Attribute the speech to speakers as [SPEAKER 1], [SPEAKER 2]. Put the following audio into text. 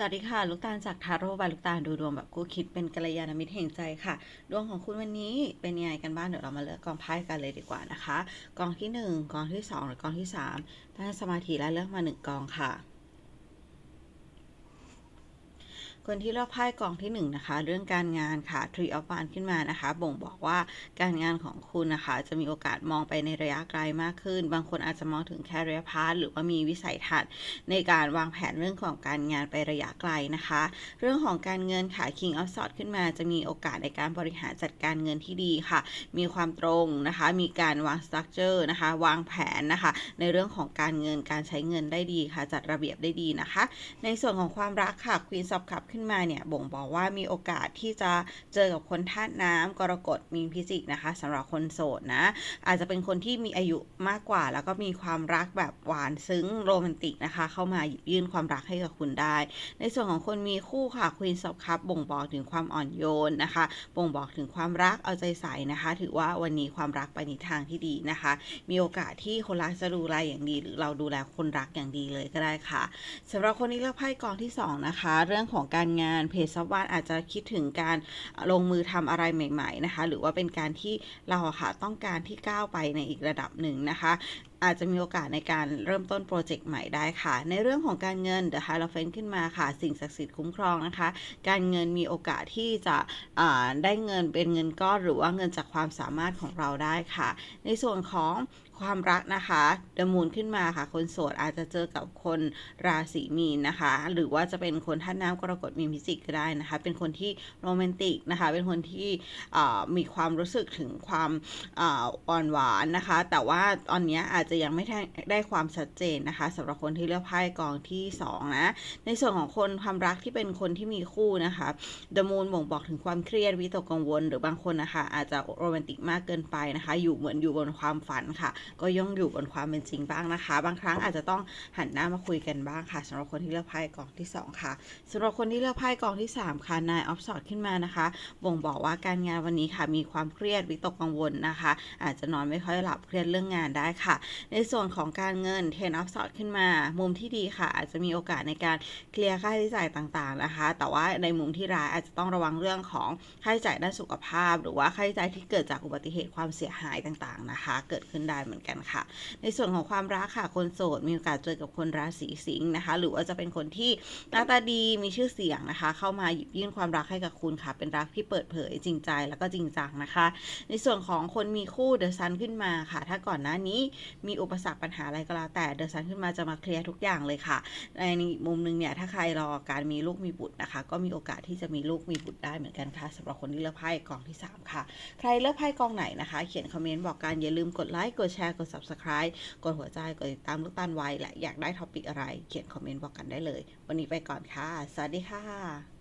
[SPEAKER 1] สวัสดีค่ะ ลูกตาลจากทาโร่บายลูกตาลดูดวงแบบคู่คิดเป็นกัลยาณมิตรแห่งใจค่ะ ดวงของคุณวันนี้เป็นยังไงกันบ้างเดี๋ยวเรามาเลือกกองไพ่กันเลยดีกว่านะคะ กองที่หนึ่งกองที่สองหรือกองที่สามตั้งสมาธิและเลือกมาหนึ่งกองค่ะ คนที่เลือกไพ่กองที่1นงนะคะ เรื่องการงานค่ะ Tree of Wands ขึ้นมานะคะ บ่งบอกว่าการงานของคุณนะคะ จะมีโอกาสมองไปในระยะไกลมากขึ้น บางคนอาจจะมองถึงแคริเอร์พาร์หรือว่ามีวิสัยทัศน์ในการวางแผนเรื่องของการงานไประยะไกลนะคะ เรื่องของการเงินค่ะ King of Swords ขึ้นมา จะมีโอกาสในการบริหารจัดการเงินที่ดีค่ะ มีความตรงนะคะ มีการวางสตรัคเจอร์นะคะ วางแผนนะคะ ในเรื่องของการเงินการใช้เงินได้ดีค่ะ จัดระเบียบได้ดีนะคะ ในส่วนของความรักค่ะ Queen of Cups ขึ้นมาเนี่ยบ่งบอกว่ามีโอกาสที่จะเจอกับคนธาตุน้ำกรกฎมีนพิจิกนะคะสำหรับคนโสดนะ อาจจะเป็นคนที่มีอายุมากกว่า แล้วก็มีความรักแบบหวานซึ้งโรแมนติกนะคะ เข้ามาหยิบยื่นความรักให้กับคุณได้ ในส่วนของคนมีคู่ค่ะ Queen of Cups บ่งบอกถึงความอ่อนโยนนะคะ บ่งบอกถึงความรักเอาใจใส่นะคะ ถือว่าวันนี้ความรักไปในทางที่ดีนะคะ มีโอกาสที่คนรักจะดูแลอย่างดี หรือเราดูแลคนรักอย่างดีเลยก็ได้ค่ะสำหรับคนนี้เลือกไพ่กองที่สองนะคะเรื่องของการการงานเพจซับวานอาจจะคิดถึงการลงมือทำอะไรใหม่ ๆ นะคะ หรือว่าเป็นการที่เราค่ะต้องการที่ก้าวไปในอีกระดับหนึ่งนะคะอาจจะมีโอกาสในการเริ่มต้นโปรเจกต์ใหม่ได้ค่ะ ในเรื่องของการเงิน The Hierophant ขึ้นมาค่ะ สิ่งศักดิ์สิทธิ์คุ้มครองนะคะ การเงินมีโอกาสที่จะได้เงินเป็นเงินก้อนหรือว่าเงินจากความสามารถของเราได้ค่ะ ในส่วนของ ความรักนะคะดมูนขึ้นมาค่ะ คนโสดอาจจะเจอกับคนราศีมีนนะคะ หรือว่าจะเป็นคนท่าตุน้ำกรกฎมีนพิจิกก็ได้นะคะ เป็นคนที่โรแมนติกนะคะ เป็นคนที่มีความรู้สึกถึงความอ่อนหวานนะคะ แต่ว่าตอนนี้อาจจะยังไม่ได้ไดความชัดเจนนะคะสำหรับคนที่เลือกไพ่กองที่สองนะในส่วนของคนความรักที่เป็นคนที่มีคู่นะคะดมูนบ่งบอกถึงความเครียดวิตกกังวล หรือบางคนนะคะอาจจะโรแมนติกมากเกินไปนะคะ อยู่เหมือนอยู่บนความฝันค่ะก็ย่องอยู่บนความเป็นจริงบ้างนะคะ บางครั้งอาจจะต้องหันหน้ามาคุยกันบ้างค่ะสำหรับคนที่เลือกไพ่กองที่สองค่ะสำหรับคนที่เลือกไพ่กองที่สามค่ะนายออฟสอดขึ้นมานะคะ บ่งบอกว่าการงานวันนี้ค่ะมีความเครียดวิตกกังวลนะคะ อาจจะนอนไม่ค่อยหลับเครียดเรื่องงานได้ค่ะ ในส่วนของการเงินเทนออฟสอดขึ้นมา มุมที่ดีค่ะ อาจจะมีโอกาสในการเคลียร์ค่าใช้จ่ายต่างๆนะคะ แต่ว่าในมุมที่ร้ายอาจจะต้องระวังเรื่องของค่าใช้จ่ายด้านสุขภาพ หรือว่าค่าใช้จ่ายที่เกิดจากอุบัติเหตุความเสียหายต่างๆนะคะ เกิดขึ้นได้เหมือนกันค่ะ ในส่วนของความรักค่ะ คนโสดมีโอกาสเจอกับคนราศีสิงห์นะคะ หรือว่าจะเป็นคนที่หน้าตาดีมีชื่อเสียงนะคะ เข้ามาหยิบยื่นความรักให้กับคุณค่ะ เป็นรักที่เปิดเผยจริงใจแล้วก็จริงจังนะคะ ในส่วนของคนมีคู่เดอะซันขึ้นมาค่ะ ถ้าก่อนหน้านี้มีอุปสรรคปัญหาอะไรก็แล้วแต่เดอะซันขึ้นมาจะมาเคลียร์ทุกอย่างเลยค่ะ ในมุมหนึงเนี่ยถ้าใครรอการมีลูกมีบุตรนะคะ ก็มีโอกาสที่จะมีลูกมีบุตรได้เหมือนกันค่ะสำหรับคนที่เลือกไพ่กองที่ 3 ค่ะ ใครเลือกไพ่กองไหนนะคะ เขียนคอมเมนต์บอกกันอย่าลืมกดไลค์กดแชร์กด subscribe กดหัวใจกดติดตามลูกตาลไว้และอยากได้ท็อปิกอะไร เขียนคอมเมนต์บอกกันได้เลย วันนี้ไปก่อนค่ะ สวัสดีค่ะ